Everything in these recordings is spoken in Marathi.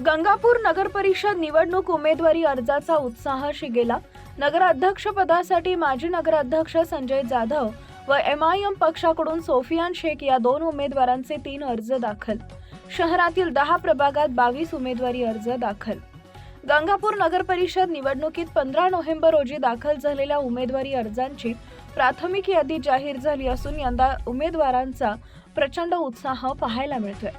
गंगापूर नगर परिषद निवडणूक उमेदवारी अर्जाचा उत्साह शिगेला. नगराध्यक्षपदासाठी माजी नगराध्यक्ष संजय जाधव व एम आय एम पक्षाकडून सोफियान शेख या दोन उमेदवारांचे तीन अर्ज दाखल. शहरातील दहा प्रभागात बावीस उमेदवारी अर्ज दाखल. गंगापूर नगर परिषद निवडणुकीत पंधरा नोव्हेंबर रोजी दाखल झालेल्या उमेदवारी अर्जांची प्राथमिक यादी जाहीर झाली असून यंदा उमेदवारांचा प्रचंड उत्साह पाहायला मिळतोय.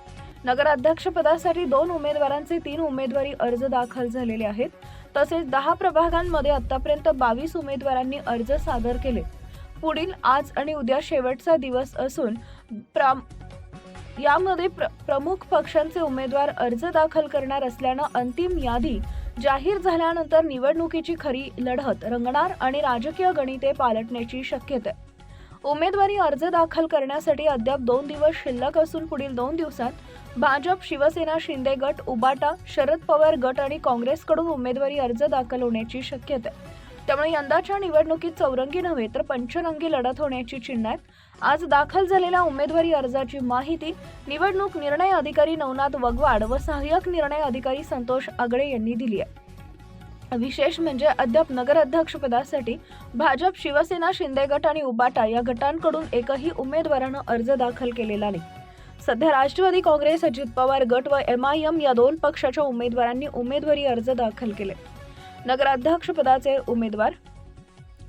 नगराध्यक्षपदासाठी दोन उमेदवारांचे तीन उमेदवारी अर्ज दाखल झालेले आहेत. तसेच दहा प्रभागांमध्ये आतापर्यंत बावीस उमेदवारांनी अर्ज सादर केले. पुढील आज आणि उद्या शेवटचा दिवस असून प्राम यामध्ये प्र प्रमुख पक्षांचे उमेदवार अर्ज दाखल करणार असल्यानं अंतिम यादी जाहीर झाल्यानंतर निवडणुकीची खरी लढत रंगणार आणि राजकीय गणिते पालटण्याची शक्यता. आहे उमेदवारी अर्ज दाखल करण्यासाठी अद्याप दोन दिवस शिल्लक असून पुढील दोन दिवसात भाजप शिवसेना शिंदे गट उबाटा शरद पवार गट आणि काँग्रेसकडून उमेदवारी अर्ज दाखल होण्याची शक्यता आहे. त्यामुळे यंदाच्या निवडणुकीत चौरंगी नव्हे तर पंचरंगी लढत होण्याची चिन्ह आहेत. आज दाखल झालेल्या उमेदवारी अर्जाची माहिती निवडणूक निर्णय अधिकारी नवनाथ वगवाड व सहाय्यक निर्णय अधिकारी संतोष आगळे यांनी दिली आहे. विशेष म्हणजे अद्याप नगराध्यक्षपदासाठी भाजप शिवसेना शिंदे गट आणि उबाटा या गटांकडून एकही उमेदवारानं अर्ज दाखल केलेला नाही. सध्या राष्ट्रवादी काँग्रेस अजित पवार गट व एम आय एम या दोन पक्षाच्या उमेदवारांनी उमेदवारी अर्ज दाखल केले. नगराध्यक्षपदाचे उमेदवार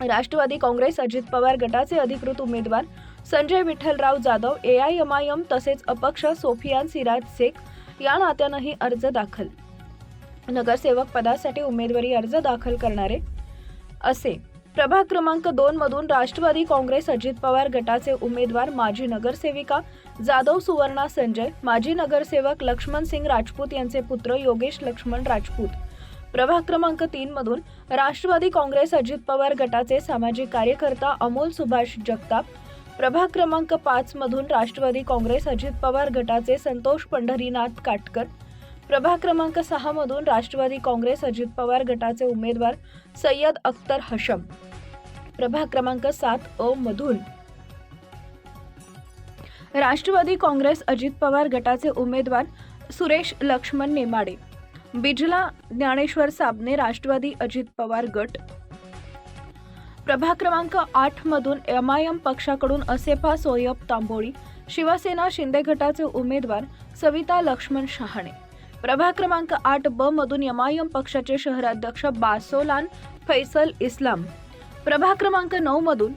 राष्ट्रवादी काँग्रेस अजित पवार गटाचे अधिकृत उमेदवार Sanjay Vitthalrao Jadhav A I M I M तसेच अपक्ष सोफियान सिराज शेख या नात्यानंही अर्ज दाखल. नगरसेवक पदासाठी उमेदवारी अर्ज दाखल करणारे असे. प्रभाग क्रमांक दोन मधून राष्ट्रवादी काँग्रेस अजित पवार गटाचे उमेदवार माजी नगरसेविका जाधव सुवर्णा संजय माजी नगरसेवक लक्ष्मण सिंग राजपूत यांचे पुत्र योगेश लक्ष्मण राजपूत. प्रभाग क्रमांक तीन मधून राष्ट्रवादी काँग्रेस अजित पवार गटाचे सामाजिक कार्यकर्ता अमोल सुभाष जगताप. प्रभाग क्रमांक पाच मधून राष्ट्रवादी काँग्रेस अजित पवार गटाचे संतोष पंढरीनाथ काटकर. प्रभाग क्रमांक सहा मधून राष्ट्रवादी काँग्रेस अजित पवार गटाचे उमेदवार सय्यद अख्तर हशम. प्रभाग क्रमांक सात अ मधून. राष्ट्रवादी काँग्रेस अजित पवार गटाचे उमेदवार सुरेश लक्ष्मण नेमाडे. बिजला ज्ञानेश्वर साबणे राष्ट्रवादी अजित पवार गट. प्रभाग क्रमांक आठ मधून एम आय एम पक्षाकडून असेफा सोयब तांबोळी शिवसेना शिंदे गटाचे उमेदवार सविता लक्ष्मण शहाणे. प्रभाग क्रमांक आठ ब मधून एम पक्षाचे शहराध्यक्ष बासोलान फैसल इस्लाम. प्रभाग क्रमांक नऊ मधून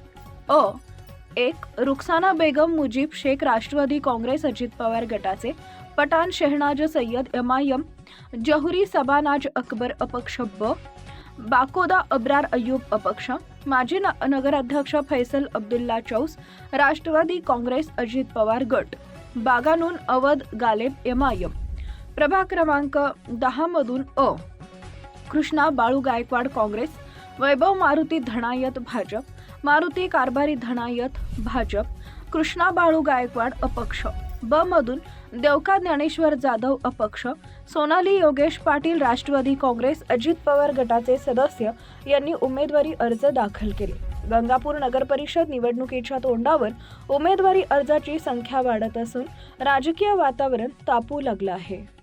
अ. एक रुखसाना बेगम मुजीब शेख राष्ट्रवादी काँग्रेस अजित पवार गटाचे पठाण शेहनाज सय्यद एम आय जहुरी सबानाज अकबर अपक्ष ब बाकोदा अब्रार अय्यूब अपक्ष माजी न- नगराध्यक्ष फैसल अब्दुल्ला चौस राष्ट्रवादी काँग्रेस अजित पवार गट बागानून अवध गालेब एम प्रभाग क्रमांक दहा मधून अ. कृष्णा बाळू गायकवाड काँग्रेस वैभव मारुती धनायत भाजप मारुती कारभारी धणायत भाजप कृष्णा बाळू गायकवाड अपक्ष ब मधून देवका ज्ञानेश्वर जाधव अपक्ष सोनाली योगेश पाटील राष्ट्रवादी काँग्रेस अजित पवार गटाचे सदस्य यांनी उमेदवारी अर्ज दाखल केले. गंगापूर नगरपरिषद निवडणुकीच्या तोंडावर उमेदवारी अर्जाची संख्या वाढत असून राजकीय वातावरण तापू लागलं आहे.